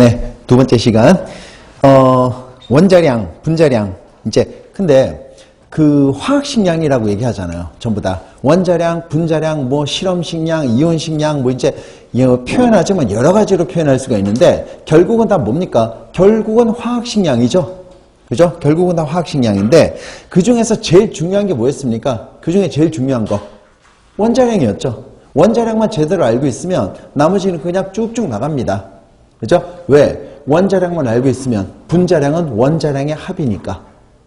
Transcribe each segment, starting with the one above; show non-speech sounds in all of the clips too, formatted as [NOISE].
네, 두 번째 시간. 어, 원자량, 분자량. 이제, 근데 그 화학식량이라고 얘기하잖아요. 전부 다. 원자량, 분자량, 뭐 실험식량, 이온식량, 뭐 이제 표현하자면 여러 가지로 표현할 수가 있는데 결국은 다 뭡니까? 결국은 화학식량이죠. 그죠? 결국은 다 화학식량인데 그 중에서 제일 중요한 게 뭐였습니까? 그 중에 제일 중요한 거. 원자량이었죠. 원자량만 제대로 알고 있으면 나머지는 그냥 쭉쭉 나갑니다. 그죠? 왜? 원자량만 알고 있으면 분자량은 원자량의 합이니까.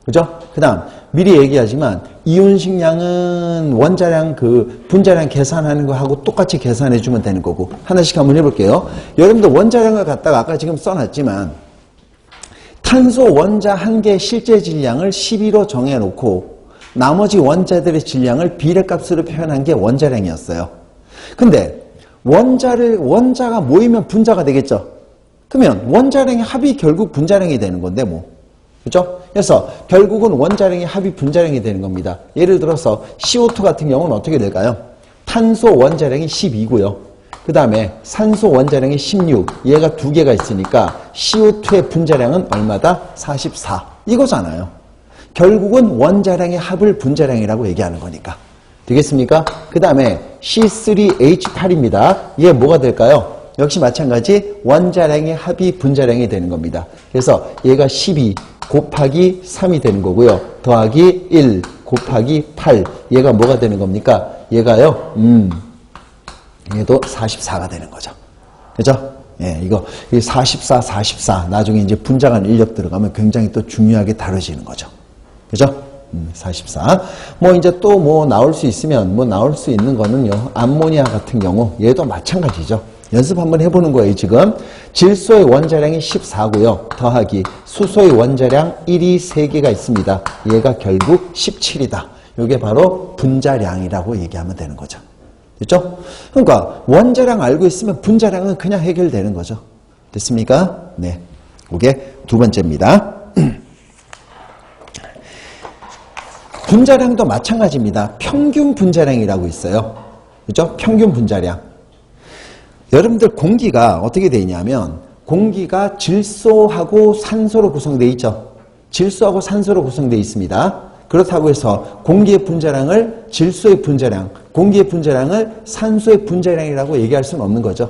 그죠? 그 다음, 미리 얘기하지만, 이온식량은 원자량 그 분자량 계산하는 거하고 똑같이 계산해주면 되는 거고. 하나씩 한번 해볼게요. 여러분들 원자량을 갖다가 아까 지금 써놨지만, 탄소 원자 한개 실제 질량을 12로 정해놓고, 나머지 원자들의 질량을 비례값으로 표현한 게 원자량이었어요. 근데, 원자를, 원자가 모이면 분자가 되겠죠? 그러면 원자량의 합이 결국 분자량이 되는 건데 뭐. 그죠? 그래서 결국은 원자량의 합이 분자량이 되는 겁니다. 예를 들어서 CO2 같은 경우는 어떻게 될까요? 탄소 원자량이 12고요. 그 다음에 산소 원자량이 16. 얘가 두 개가 있으니까 CO2의 분자량은 얼마다? 44. 이거잖아요. 결국은 원자량의 합을 분자량이라고 얘기하는 거니까. 되겠습니까? 그 다음에 C3H8입니다. 얘 뭐가 될까요? 역시 마찬가지 원자량의 합이 분자량이 되는 겁니다. 그래서 얘가 12 곱하기 3이 되는 거고요. 더하기 1 곱하기 8 얘가 뭐가 되는 겁니까? 얘가요. 음. 얘도 44가 되는 거죠. 그죠? 예, 이거 44, 44 나중에 이제 분자간 인력 들어가면 굉장히 또 중요하게 다뤄지는 거죠. 그죠? 음, 44. 뭐 이제 또 뭐 나올 수 있으면 뭐 나올 수 있는 거는요. 암모니아 같은 경우 얘도 마찬가지죠. 연습 한번 해보는 거예요, 지금. 질소의 원자량이 14고요. 더하기 수소의 원자량 1이 3개가 있습니다. 얘가 결국 17이다. 이게 바로 분자량이라고 얘기하면 되는 거죠. 됐죠? 그러니까 원자량 알고 있으면 분자량은 그냥 해결되는 거죠. 됐습니까? 네. 그게 두 번째입니다. [CLEARS THROAT] 분자량도 마찬가지입니다. 평균 분자량이라고 있어요. 그죠? 평균 분자량. 여러분들 공기가 어떻게 되어 있냐면 공기가 질소하고 산소로 구성되어 있죠. 질소하고 산소로 구성되어 있습니다. 그렇다고 해서 공기의 분자량을 질소의 분자량, 공기의 분자량을 산소의 분자량이라고 얘기할 수는 없는 거죠.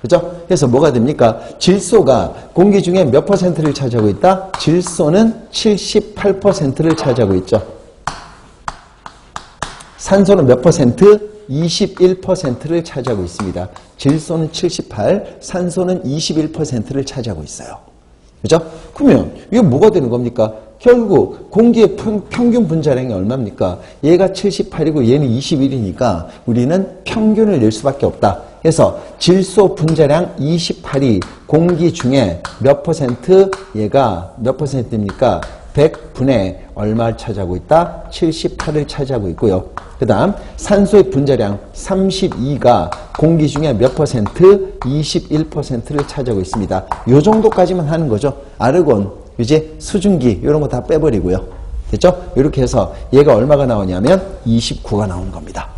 그죠? 그래서 뭐가 됩니까? 질소가 공기 중에 몇 퍼센트를 차지하고 있다? 질소는 78%를 차지하고 있죠. 산소는 몇 퍼센트? 21%를 차지하고 있습니다. 질소는 78, 산소는 21%를 차지하고 있어요. 그죠? 그러면 이게 뭐가 되는 겁니까? 결국 공기의 평균 분자량이 얼마입니까? 얘가 78이고 얘는 21이니까 우리는 평균을 낼 수밖에 없다. 그래서 질소 분자량 28이 공기 중에 몇 퍼센트 얘가 몇 퍼센트입니까? 100분의 얼마를 차지하고 있다? 78을 차지하고 있고요. 그 다음 산소의 분자량 32가 공기 중에 몇 퍼센트? 21%를 차지하고 있습니다. 요 정도까지만 하는 거죠. 아르곤, 이제 수증기 이런 거 다 빼버리고요. 됐죠? 이렇게 해서 얘가 얼마가 나오냐면 29가 나오는 겁니다.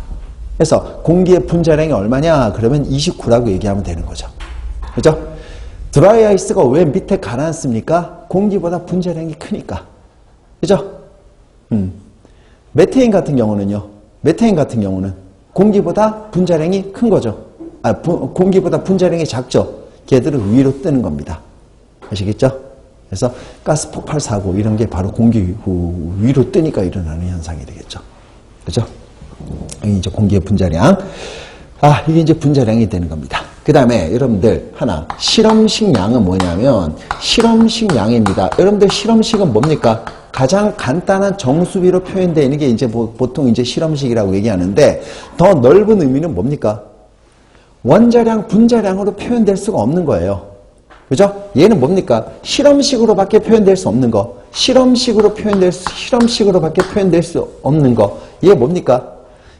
그래서 공기의 분자량이 얼마냐? 그러면 29라고 얘기하면 되는 거죠. 그죠? 드라이 아이스가 왜 밑에 가라앉습니까? 공기보다 분자량이 크니까. 그죠? 음. 메테인 같은 경우는요. 메테인 같은 경우는 공기보다 분자량이 큰 거죠. 아, 부, 공기보다 분자량이 작죠. 걔들은 위로 뜨는 겁니다. 아시겠죠? 그래서 가스 폭발 사고 이런 게 바로 공기 위로 뜨니까 일어나는 현상이 되겠죠. 그죠? 이제 공기의 분자량. 아, 이게 이제 분자량이 되는 겁니다. 그 다음에 여러분들 하나 실험식 양은 뭐냐면 실험식 양입니다. 여러분들 실험식은 뭡니까? 가장 간단한 정수비로 표현되어 있는 게 이제 보통 이제 실험식이라고 얘기하는데 더 넓은 의미는 뭡니까? 원자량, 분자량으로 표현될 수가 없는 거예요. 그죠? 얘는 뭡니까? 실험식으로밖에 표현될 수 없는 거. 실험식으로 표현될 수, 실험식으로밖에 표현될 수 없는 거. 얘 뭡니까?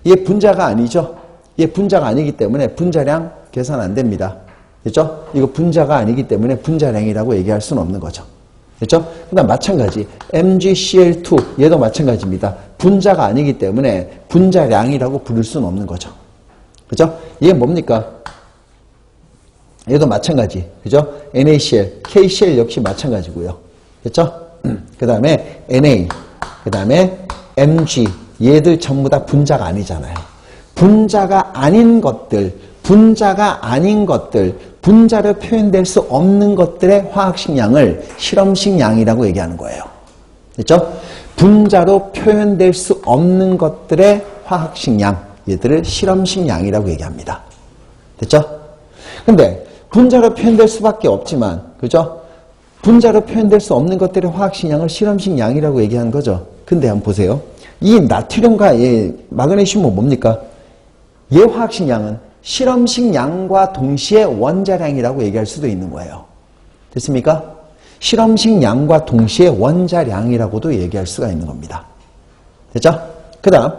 얘 분자가 아니죠? 얘 분자가 아니기 때문에 분자량 계산 안 됩니다. 그죠? 이거 분자가 아니기 때문에 분자량이라고 얘기할 수는 없는 거죠. 그죠? 그 다음 마찬가지 MgCl2 얘도 마찬가지입니다. 분자가 아니기 때문에 분자량이라고 부를 수는 없는 거죠. 그죠? 얘 뭡니까? 얘도 마찬가지. 그죠? NaCl, KCl 역시 마찬가지고요. [CLEARS THROAT] 됐죠? 그 다음에 Na, 그 다음에 Mg. 얘들 전부 다 분자가 아니잖아요. 분자가 아닌 것들, 분자가 아닌 것들, 분자로 표현될 수 없는 것들의 화학식량을 실험식량이라고 얘기하는 거예요. 됐죠? 분자로 표현될 수 없는 것들의 화학식량, 얘들을 실험식량이라고 얘기합니다. 됐죠? 근데 분자로 표현될 수밖에 없지만, 그죠? 분자로 표현될 수 없는 것들의 화학식량을 실험식량이라고 얘기하는 거죠. 근데 한번 보세요. 이 나트륨과 이 마그네슘은 뭡니까? 얘 화학식량은 실험식량과 동시에 원자량이라고 얘기할 수도 있는 거예요. 됐습니까? 실험식량과 동시에 원자량이라고도 얘기할 수가 있는 겁니다. 됐죠? 그 다음